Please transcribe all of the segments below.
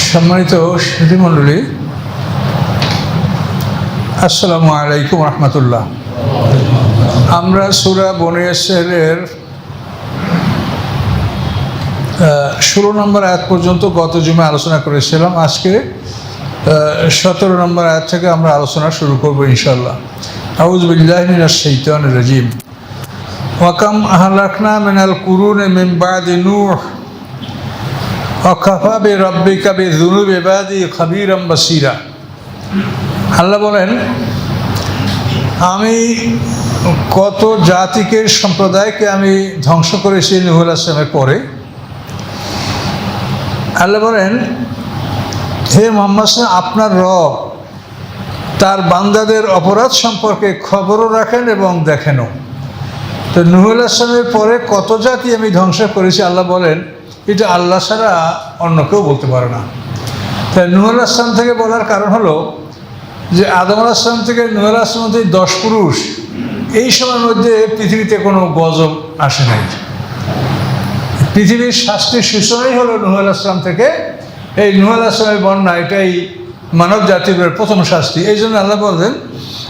সম্মানিত সুধীমণ্ডলী, আসসালামু আলাইকুম রহমতুল্লাহ। আমরা সুরা বনিয়াসের ষোলো নম্বর আয়াত পর্যন্ত গত জুমে আলোচনা করেছিলাম। আজকে সতেরো নম্বর আয়াত থেকে আমরা আলোচনা শুরু করব ইনশাল্লাহ আউজবিল্লাহমিন শৈতান রাজিম। ওয়াকাম আহলাকনা মিনাল কুরুন মিন বাদি নূহ। অখাফা বে রব্বি কাবে জুনুব এবাদি খাবিরম বাসিরা। আল্লাহ বলেন, আমি কত জাতিকে, সম্প্রদায়কে আমি ধ্বংস করেছি নুহুল আসলামের পরে। আল্লাহ বলেন, হে মোহাম্মদ আপনার রব তার বান্দাদের অপরাধ সম্পর্কে খবরও রাখেন এবং দেখেনও। তো নুহুল আসলামের পরে কত জাতি আমি ধ্বংস করেছি, আল্লাহ বলেন এটা আল্লাহ ছাড়া অন্য কেউ বলতে পারে না। তাই নুহুল আসলাম থেকে বলার কারণ হলো যে আদম আসলাম থেকে নুহুল আসলাম অবধি দশ পুরুষ, এই সময়ের মধ্যে পৃথিবীতে কোনো গজব আসে নাই। পৃথিবীর শাস্তির সূচনাই হলো নুহুল আসলাম থেকে। এই নুহুল আসলামের বন্যা, এটাই মানব জাতির প্রথম শাস্তি। এই জন্য আল্লাহ বললেন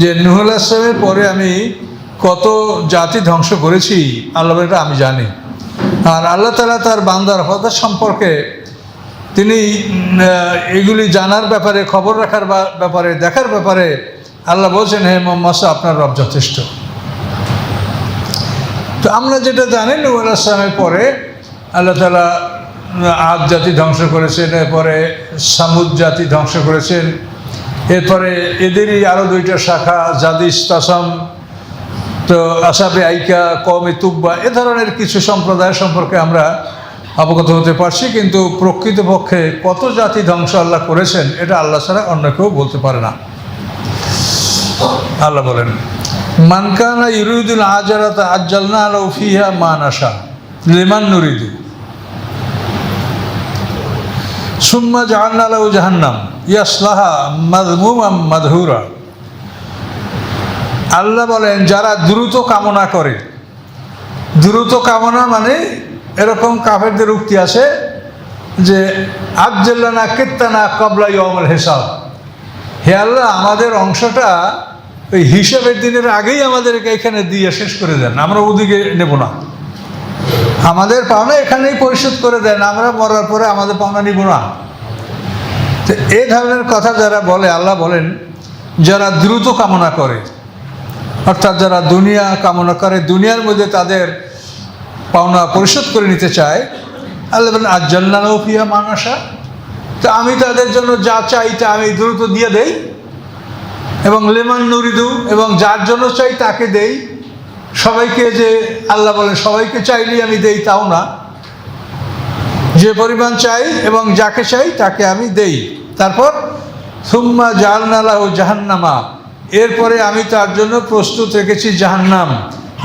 যে নুহুল আসলামের পরে আমি কত জাতি ধ্বংস করেছি, আল্লাহ এটা আমি জানি। আর আল্লাহ তালা তার বান্দার হতা সম্পর্কে তিনি এগুলি জানার ব্যাপারে, খবর রাখার ব্যাপারে, দেখার ব্যাপারে আল্লাহ বলছেন, হে মোহাম্মদ আপনার রব যথেষ্ট। তো আমরা যেটা জানি নূর আসলামের পরে আল্লাহ তালা আদ জাতি ধ্বংস করেছেন, এরপরে সামুদ জাতি ধ্বংস করেছেন, এরপরে এদেরই আরও দুইটা শাখা, জাদিস, তাসাম তো আসাবে আইকা কমে তুব্বা, এ ধরনের কিছু সম্প্রদায় সম্পর্কে আমরা অবগত হতে পারছি, কিন্তু প্রকৃতপক্ষে কত জাতি ধ্বংস আল্লাহ করেছেন, এটা আল্লাহ ছাড়া অন্য কেউ বলতে পারে না। আল্লাহ বলেন মানকানা ইরুদুল আজারাত আজ্জালনা আলাউ ফিহা মান আশা লিমান নুরিদু। সুম্মা জাহান্না লাউ জাহান্নাম, ইয়াসলাহা মাদমুমাম মাদহুরা। আল্লাহ বলেন, যারা দ্রুত কামনা করে, দ্রুত কামনা মানে এরকম কাফেরদের উক্তি আছে যে আজ্জাল্লানা কেত্তানা কবলা ইয়মল হেসাব। হে আল্লাহ, আমাদের অংশটা ওই হিসাবের দিনের আগেই আমাদেরকে এখানে দিয়ে শেষ করে দেন, আমরা ওদিকে নেব না। আমাদের পাওনা এখানেই পরিশোধ করে দেন, আমরা মরার পরে আমাদের পাওনা নিব না। তো এ ধরনের কথা যারা বলে, আল্লাহ বলেন, যারা দ্রুত কামনা করে অর্থাৎ যারা দুনিয়া কামনা করে, দুনিয়ার মধ্যে তাদের পাওনা পরিশোধ করে নিতে চায়, আল্লাহ বলেন আর জল্লানও ফিয়া মানাসা তো আমি তাদের জন্য যা চাই তা আমি দ্রুত দিয়ে দেই এবং লেমান নুরিদু এবং যার জন্য চাই তাকে দেই। সবাইকে যে আল্লাহ বলে, সবাইকে চাইলেই আমি দেই, তাও না। যে পরিমাণ চাই এবং যাকে চাই তাকে আমি দেই। তারপর, সুম্মা জাহান্নালা ও জাহান্নামা। এরপরে আমি তার জন্য প্রস্তুত রেখেছি জাহান্নাম।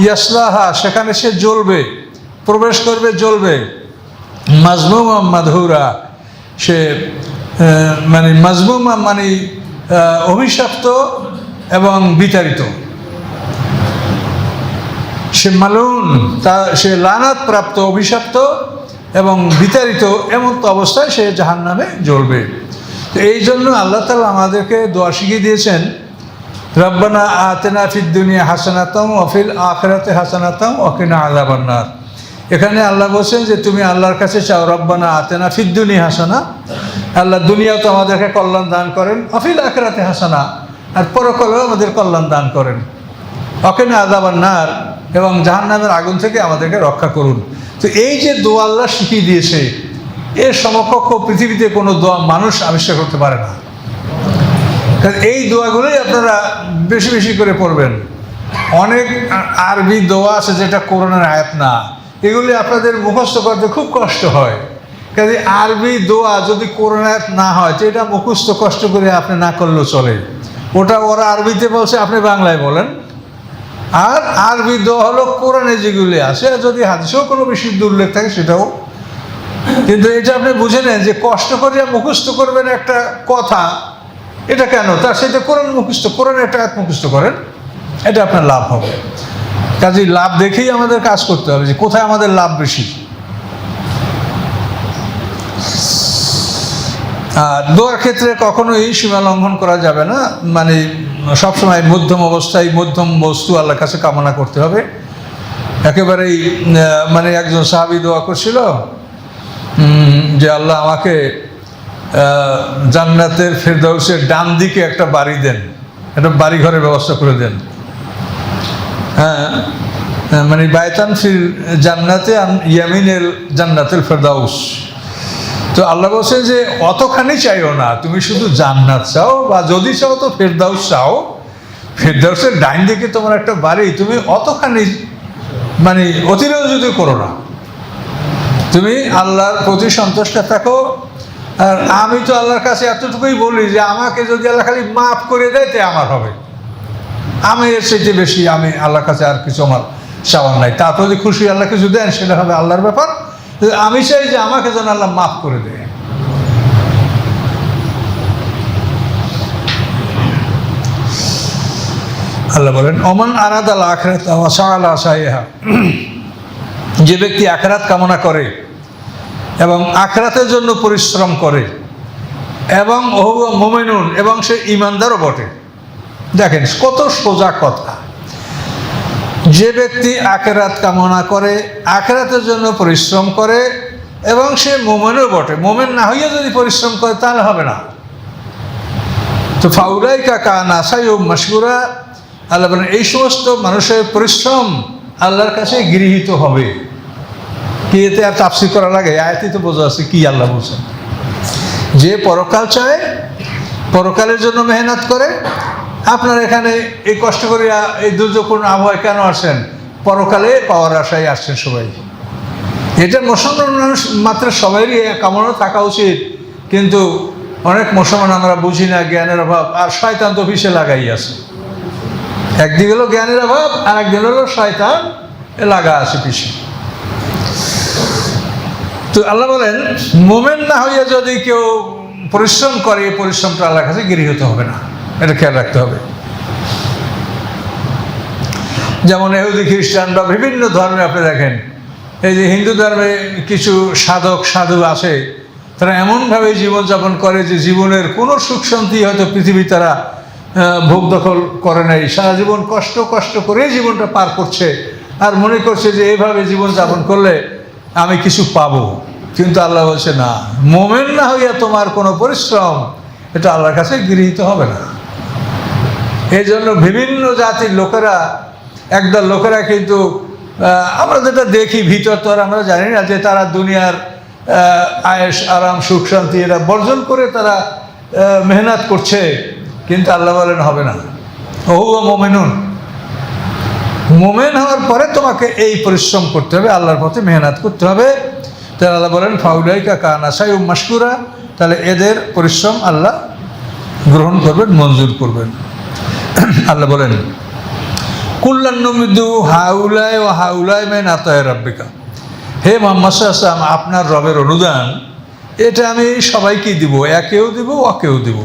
ইয়াসলাহা, সেখানে সে জ্বলবে, প্রবেশ করবে, জ্বলবে। মাজমুমা মাধুরা, সে মানে মাজমুমা মানে অভিশপ্ত এবং বিতাড়িত। সে মালুন তা, সে লানাত প্রাপ্ত অভিশপ্ত এবং বিতাড়িত এমন তো অবস্থায় সে জাহান নামে জ্বলবে। তো এই জন্য আল্লাহ তালা আমাদেরকে দোয়া শিখিয়ে দিয়েছেন রব্বানা আতেনা ফিদ দুনিয়া হাসানাতম অফিল আখরাতে হাসানাতম অকিনা আলাবান্নার এখানে আল্লাহ বলছেন যে তুমি আল্লাহর কাছে চাও, রব্বানা আতেনা ফিদ দুনিয়া হাসানা। আল্লাহ দুনিয়াও তো আমাদেরকে কল্যাণ দান করেন অফিল আখরাতে হাসানা। আর পরকালেও আমাদের কল্যাণ দান করেন। অকেন আদাবার নার, এবং জাহান্নামের আগুন থেকে আমাদেরকে রক্ষা করুন। তো এই যে দোয়া আল্লাহ শিখিয়ে দিয়েছে, এর সমকক্ষ পৃথিবীতে কোনো দোয়া মানুষ আবিষ্কার করতে পারে না। কারণ এই দোয়াগুলোই আপনারা বেশি বেশি করে পড়বেন। অনেক আরবি দোয়া আছে যেটা করোনার আয়াত না। এগুলি আপনাদের মুখস্থ করতে খুব কষ্ট হয়। কাজে আরবি দোয়া যদি করোনা আয়াত না হয়, তো এটা মুখস্থ কষ্ট করে আপনি না করলেও চলে। ওটা ওরা আরবিতে বলছে, আপনি বাংলায় বলেন। আর আরবি দোয়া হলো কোরআনে যেগুলি আছে যদি হাদিসেও কোনো বিশুদ্ধ উল্লেখ থাকে, সেটাও। কিন্তু এটা আপনি বুঝে নেন যে কষ্ট করে মুখস্থ করবেন একটা কথা এটা কেন? তার সাথে কোরআন মুখস্থ কোরআন একটা আয়াত করেন, এটা আপনার লাভ হবে। কাজেই লাভ দেখেই আমাদের কাজ করতে হবে যে কোথায় আমাদের লাভ বেশি। আর দোয়ার ক্ষেত্রে কখনোই সীমা লঙ্ঘন করা যাবে না। মানে সবসময় মধ্যম অবস্থায় মধ্যম বস্তু আল্লাহর কাছে কামনা করতে হবে। একেবারেই মানে একজন সাহাবি দোয়া করছিল যে আল্লাহ আমাকে জান্নাতের ফেরদাউসের ডান দিকে একটা বাড়ি দেন। একটা বাড়ি ঘরের ব্যবস্থা করে দেন। হ্যাঁ হ্যাঁ, মানে বায়তান ফির জান্নাতে ইয়ামিনের জান্নাতের ফেরদাউস। তো আল্লাহ বলছে যে অতখানি চাইও না তুমি শুধু জান্নাত চাও বা যদি চাও তো ফেরদাউস চাও। ফেরদাউসের ডাইন দিকে তোমার একটা বাড়ি তুমি অতখানি মানে অতিরঞ্জিত করো না। তুমি আল্লাহর প্রতি সন্তুষ্ট থাকো আর আমি তো আল্লাহর কাছে এতটুকুই বলি যে আমাকে যদি আল্লাহ খালি মাফ করে দেয় তে আমার হবে। আমি এর চাইতে বেশি, আমি আল্লাহর কাছে আর কিছু আমার চাওয়ার নাই। তা যদি খুশি আল্লাহ কিছু দেন, সেটা হবে আল্লাহর ব্যাপার। আমি চাই যে আমাকে যেন আল্লাহ মাফ করে দেয়। আল্লাহ বলেন অমান আরাদ আল আখরাত যে ব্যক্তি আখরাত কামনা করে এবং আখরাতের জন্য পরিশ্রম করে। এবং মোমেনুন, এবং সে ইমানদারও বটে। দেখেন, কত সোজা কথা। যে ব্যক্তি আখেরাত কামনা করে, আখেরাতের জন্য পরিশ্রম করে, এবং সে মোমেনও বটে। মোমেন না হইয়া যদি পরিশ্রম করে, তাহলে হবে না। তো ফাউলাই কাকা নাসাই ও মাসকুরা আল্লাহ এই সমস্ত মানুষের পরিশ্রম আল্লাহর কাছে গৃহীত হবে। কি এতে আর তাপসি করা লাগে? আয়াতি তো বোঝা আছে কি আল্লাহ বলছেন। যে পরকাল চায়, পরকালের জন্য মেহনত করে। আপনার এখানে এই কষ্ট করিয়া এই দুর্যোগপূর্ণ আবহাওয়ায় কেন আসেন? পরকালে পাওয়ার আশায় আসছেন সবাই। এটা মুসলমান মানুষ মাত্র সবাইরই এই কামনা থাকা উচিত। কিন্তু অনেক মুসলমান আমরা বুঝি না, জ্ঞানের অভাব, আর শয়তান তো পিছিয়ে লাগাই আছে। একদিক হলো জ্ঞানের অভাব আর একদিন হলো শয়তান লাগা আছে পিছিয়ে তো আল্লাহ বলেন, মোমেন না হইয়া যদি কেউ পরিশ্রম করে, এই পরিশ্রমটা আল্লাহর কাছে গৃহীত হবে না। এটা খেয়াল রাখতে হবে। যেমন এহুদি, খ্রিস্টান বা বিভিন্ন ধর্মে আপনি দেখেন, এই যে হিন্দু ধর্মে কিছু সাধক, সাধু আছে, তারা এমনভাবে জীবনযাপন করে যে জীবনের কোনো সুখ শান্তি হয়তো পৃথিবী তারা ভোগ দখল করে নাই। সারা জীবন কষ্ট কষ্ট করে জীবনটা পার করছে। আর মনে করছে যে এইভাবে জীবনযাপন করলে আমি কিছু পাবো। কিন্তু আল্লাহ বলছে, না, মোমেন না হইয়া তোমার কোনো পরিশ্রম, এটা আল্লাহর কাছে গৃহীত হবে না। এই জন্য বিভিন্ন জাতির লোকেরা, একদল লোকেরা কিন্তু আমরা যেটা দেখি ভিতর তো আমরা জানি না যে তারা দুনিয়ার আয়েস আরাম, সুখ, শান্তি এরা বর্জন করে তারা মেহনত করছে, কিন্তু আল্লাহ বলেন হবে না। ও মোমেনুন। মোমেন হওয়ার পরে তোমাকে এই পরিশ্রম করতে হবে, আল্লাহর পথে মেহনত করতে হবে। তাহলে আল্লাহ বলেন, ফাউলাইকা কানাসাই ও মাসকুরা তাহলে এদের পরিশ্রম আল্লাহ গ্রহণ করবেন, মঞ্জুর করবেন। আল্লাহ বলেন কুল্লান্নমিদু হাউলায় ও হাউলায় মেন আতয় রব্বিকা। হে মোহাম্মদ আসলাম আপনার রবের অনুদান, এটা আমি সবাইকেই দিব, একেও দিব, অকেও দিব।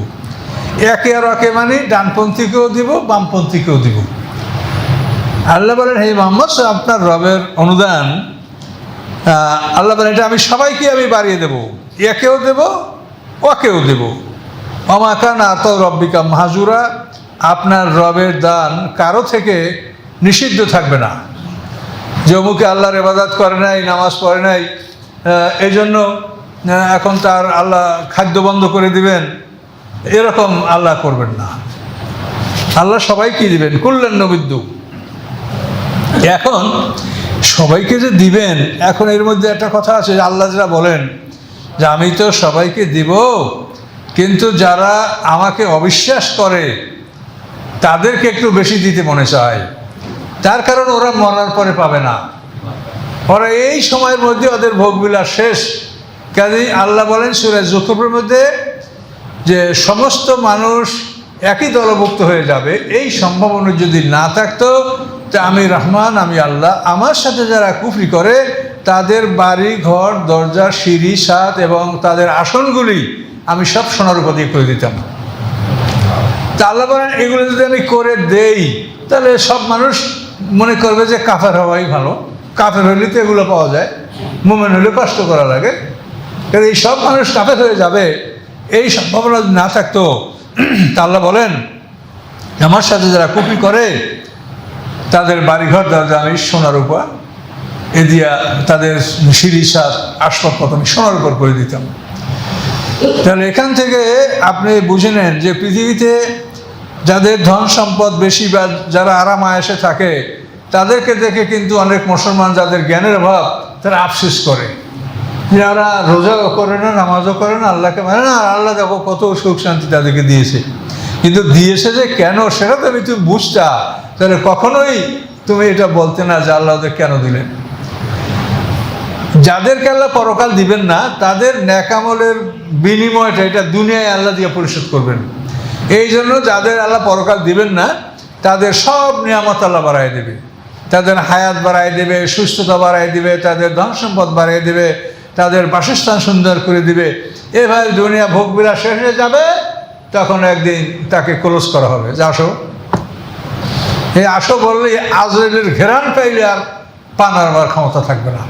একে আর অকে মানে ডানপন্থীকেও দিব, বামপন্থীকেও দিব। আল্লাহ বলেন, হে মোহাম্মদ, আপনার রবের অনুদান আল্লাহ বলেন, এটা আমি সবাইকে আমি বাড়িয়ে দেব। একেও দেব ওকেও দেব। অমাকান আত রব্বিকা মাহাজুরা, আপনার রবের দান কারও থেকে নিষিদ্ধ থাকবে না। যে অমুকে আল্লাহর এবাদাত করে নাই, নামাজ পড়ে নাই এই জন্য এখন তার আল্লাহ খাদ্য বন্ধ করে দিবেন, এরকম আল্লাহ করবেন না। আল্লাহ সবাইকে দিবেন, কুল্লেন নবিদ্যু এখন সবাইকে যে দিবেন, এখন এর মধ্যে একটা কথা আছে যে আল্লাহ যারা বলেন যে আমি তো সবাইকে দিব, কিন্তু যারা আমাকে অবিশ্বাস করে, তাদেরকে একটু বেশি দিতে মনে চায়। তার কারণ ওরা মরার পরে পাবে না। ওরা এই সময়ের মধ্যে ওদের ভোগবিলাস শেষ। কাজেই আল্লাহ বলেন সুরাজ জুকুরের মধ্যে যে সমস্ত মানুষ একই দলভুক্ত হয়ে যাবে। এই সম্ভাবনা যদি না থাকতো তা আমি রহমান, আমি আল্লাহ। আমার সাথে যারা কুফরি করে, তাদের বাড়ি, ঘর, দরজা, সিঁড়ি, সাত এবং তাদের আসনগুলি আমি সব সোনার উপাধি করে দিতাম। তা আল্লাহ বলেন, এগুলো যদি আমি করে দেই, তাহলে সব মানুষ মনে করবে যে কাফের হওয়াই ভালো। কাফের হলে তো এগুলো পাওয়া যায়, মোমেন হলে কষ্ট করা লাগে। কারণ এই সব মানুষ কাফের হয়ে যাবে, এই সম্ভাবনা না থাকতো, তা আল্লাহ বলেন, আমার সাথে যারা কুপি করে তাদের বাড়িঘর আমি সোনার উপর। এ দিয়া তাদের সিঁড়ি, সার, আসবাবপত্র আমি সোনার উপর করে দিতাম। তাহলে এখান থেকে আপনি বুঝে নেন যে পৃথিবীতে যাদের ধন সম্পদ বেশি বা যারা আরাম আয়াসে থাকে, তাদেরকে দেখে কিন্তু অনেক মুসলমান যাদের জ্ঞানের অভাব, তারা আফসোস করে। যারা রোজাও করে না, নামাজও করে না, আল্লাহকে মানে না, আল্লাহ দেখো কত সুখ শান্তি তাদেরকে দিয়েছে। কিন্তু দিয়েছে যে কেন, সেটা তো আমি, তুমি বুঝটা তাহলে কখনোই তুমি এটা বলতে না যে আল্লাহ কেন দিলেন। যাদেরকে আল্লাহ পরকাল দিবেন না, তাদের ন্যাকামলের বিনিময়টা এটা দুনিয়ায় আল্লাহ দিয়ে পরিশোধ করবেন। এই জন্য যাদের আল্লাহ পরকাল দিবেন না, তাদের সব নিয়ামত আল্লাহ বাড়াই দেবে। তাদের হায়াত বাড়াই দেবে, সুস্থতা বাড়াই দেবে, তাদের ধন সম্পদ বাড়াই দেবে, তাদের বাসস্থান সুন্দর করে দিবে। এভাবে দুনিয়া ভোগ বিলাস শেষ হয়ে যাবে। তখন একদিন তাকে ক্লোজ করা হবে, যে আসো। এই আসো বললে আজরাইলের ঘেরান পাইলে আর পানারবার ক্ষমতা থাকবে না।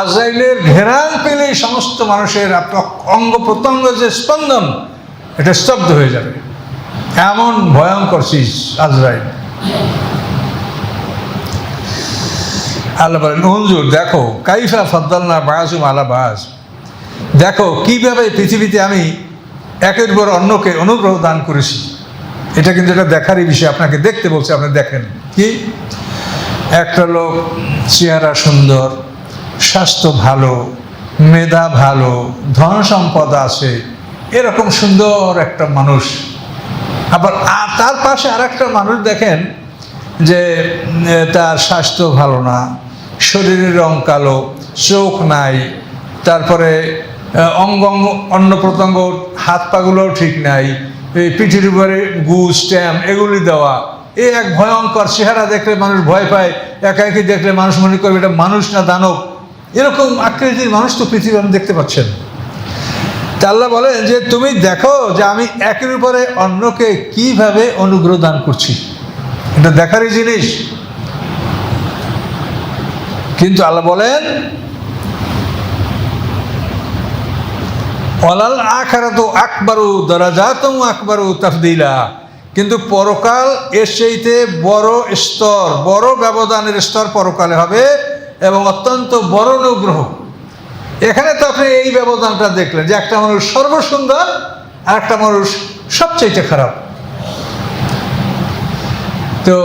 আজরাইলের ঘেরান পেলেই সমস্ত মানুষের অঙ্গ প্রত্যঙ্গ যে স্পন্দন, এটা স্তব্ধ হয়ে যাবে। এমন ভয়ঙ্কর চিজ আজরাইল। আল্লাহ বলেন দেখো, কাইফা ফদ্দালনা বায়াসুম আলা বাস দেখো, কীভাবে পৃথিবীতে আমি একের পর অন্যকে অনুগ্রহ দান করেছি। এটা কিন্তু এটা দেখারই বিষয়, আপনাকে দেখতে বলছে, আপনি দেখেন। কি? একটা লোক, চেহারা সুন্দর, স্বাস্থ্য ভালো, মেধা ভালো, ধন সম্পদ আছে, এরকম সুন্দর একটা মানুষ। আবার তার পাশে আর একটা মানুষ দেখেন, যে তার স্বাস্থ্য ভালো না, শরীরের রং কালো, চোখ নাই, তারপরে অঙ্গ অঙ্গ অন্ন প্রত্যঙ্গ, হাত পাগুলোও ঠিক নাই, এই পিঠের উপরে গু স্ট্যাম এগুলি দেওয়া, এ এক ভয়ঙ্কর চেহারা দেখলে মানুষ ভয় পায়, একা একই দেখলে মানুষ মনে করবে এটা মানুষ না দানব। এরকম আকৃতির মানুষ তো পৃথিবী আপনি দেখতে পাচ্ছেন। আল্লাহ বলেন যে, তুমি দেখো যে আমি একের উপরে অন্যকে কীভাবে অনুগ্রহ দান করছি? এটা দেখারই জিনিস। কিন্তু আল্লাহ বলেন অলাল আখারা তো আকবারু দরাজাতম আকবারু তাফদিলা। কিন্তু পরকাল এর বড় স্তর, বড় ব্যবধানের স্তর পরকালে হবে এবং অত্যন্ত বড় অনুগ্রহ। এখানে তো আপনি এই ব্যবধানটা দেখলেন যে একটা মানুষ সর্বসুন্দর আর একটা মানুষ সবচাইতে খারাপ। তো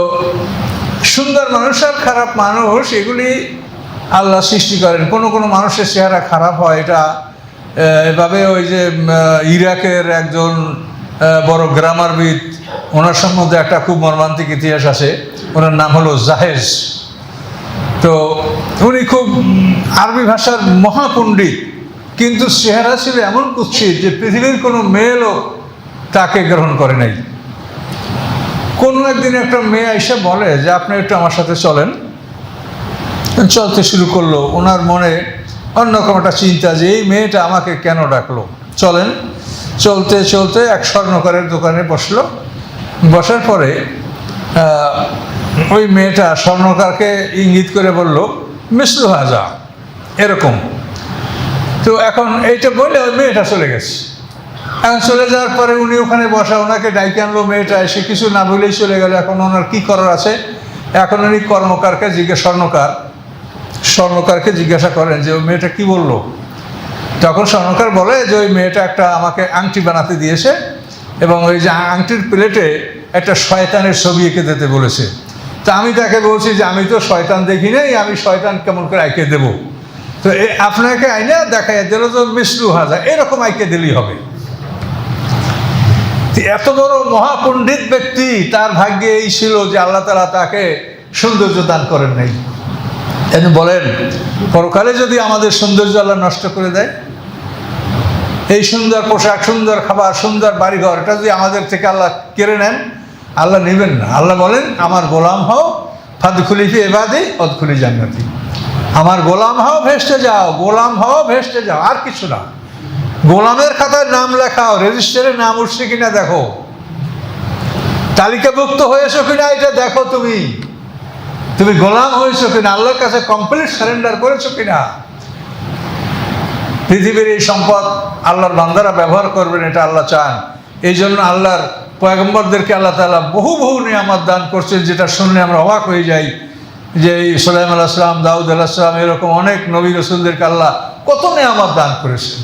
সুন্দর মানুষ আর খারাপ মানুষ, এগুলি আল্লাহ সৃষ্টি করেন। কোনো কোনো মানুষের চেহারা খারাপ হয়, এটা এভাবে ওই যে ইরাকের একজন বড় গ্রামারবিদ, ওনার সম্বন্ধে একটা খুব মর্মান্তিক ইতিহাস আছে। ওনার নাম হলো জাহেজ। তো উনি খুব আরবি ভাষার মহাপণ্ডিত, কিন্তু চেহারা ছিল এমন কুৎসিত যে পৃথিবীর কোনো মেয়ে লোক তাকে গ্রহণ করে নাই। কোনো একদিন একটা মেয়ে এসে বলে যে, আপনি একটু আমার সাথে চলেন। চলতে শুরু করল। ওনার মনে অন্যরকম একটা চিন্তা যে এই মেয়েটা আমাকে কেন ডাকলো? চলেন, চলতে চলতে এক স্বর্ণকারের দোকানে বসল। বসার পরে ওই মেয়েটা স্বর্ণকারকে ইঙ্গিত করে বলল মিসলু হাজা এরকম। তো এখন এইটা বলে ওই মেয়েটা চলে গেছে। এখন চলে যাওয়ার পরে উনি ওখানে বসা, ওনাকে ডাইকে আনলো মেয়েটা, এসে কিছু না বলেই চলে গেল। এখন ওনার কি করার আছে? এখন উনি কর্মকারকে জিজ্ঞেস, স্বর্ণকার স্বর্ণকারকে জিজ্ঞাসা করেন যে, ওই মেয়েটা কি বলল? তখন স্বর্ণকার বলে যে, ওই মেয়েটা একটা আমাকে আংটি বানাতে দিয়েছে এবং ওই যে আংটির প্লেটে একটা শয়তানের ছবি এঁকে দিতে বলেছে। তা আমি তাকে বলছি যে, আমি তো শয়তান দেখি নাই, আমি শয়তান কেমন করে আঁকে দেবো? তো আপনাকে আইনে দেখাই দিল তো মিসলু হাজা, এরকম আঁকে দিলেই হবে। এত বড় মহাপণ্ডিত ব্যক্তি, তার ভাগ্যে এই ছিল যে, আল্লাহ তালা তাকে সৌন্দর্য দান করেন নাই। তিনি বলেন, পরকালে যদি আমাদের সৌন্দর্য আল্লাহ নষ্ট করে দেয়, এই সুন্দর পোশাক, সুন্দর খাবার, সুন্দর বাড়িঘর, এটা যদি আমাদের থেকে আল্লাহ কেড়ে নেন, আল্লাহ নেবেন না। আল্লাহ বলেন, আমার গোলাম হও ফাদ খুলিফি এবাদে অদখুলি জান্নাতি। আমার গোলাম হও ভেস্টে যাও, গোলাম হও ভেস্টে যাও। আর কিছু না। গোলামের খাতায় নাম লেখাও, রেজিস্টারে নাম উঠছে কিনা দেখো। তালিকাভুক্ত হয়েছো কিনা, এটা দেখো তুমি। তুমি গোলাম হয়েছো কিনা? আল্লাহর কাছে কমপ্লিট সারেন্ডার করেছ কিনা? পৃথিবীর এই সম্পদ আল্লাহর বান্দারা ব্যবহার করবেন, এটা আল্লাহ চান। এই জন্য আল্লাহর পয়গম্বরদেরকে আল্লাহ তালা বহু বহু নিয়ামত দান করছেন, যেটা শুনলে আমরা অবাক হয়ে যাই। যে এই সোলাইম আলাহিসাম দাউদ আলাহিসাম এরকম অনেক নবী রসুলদেরকে আল্লাহ কত নিয়ামত দান করেছেন।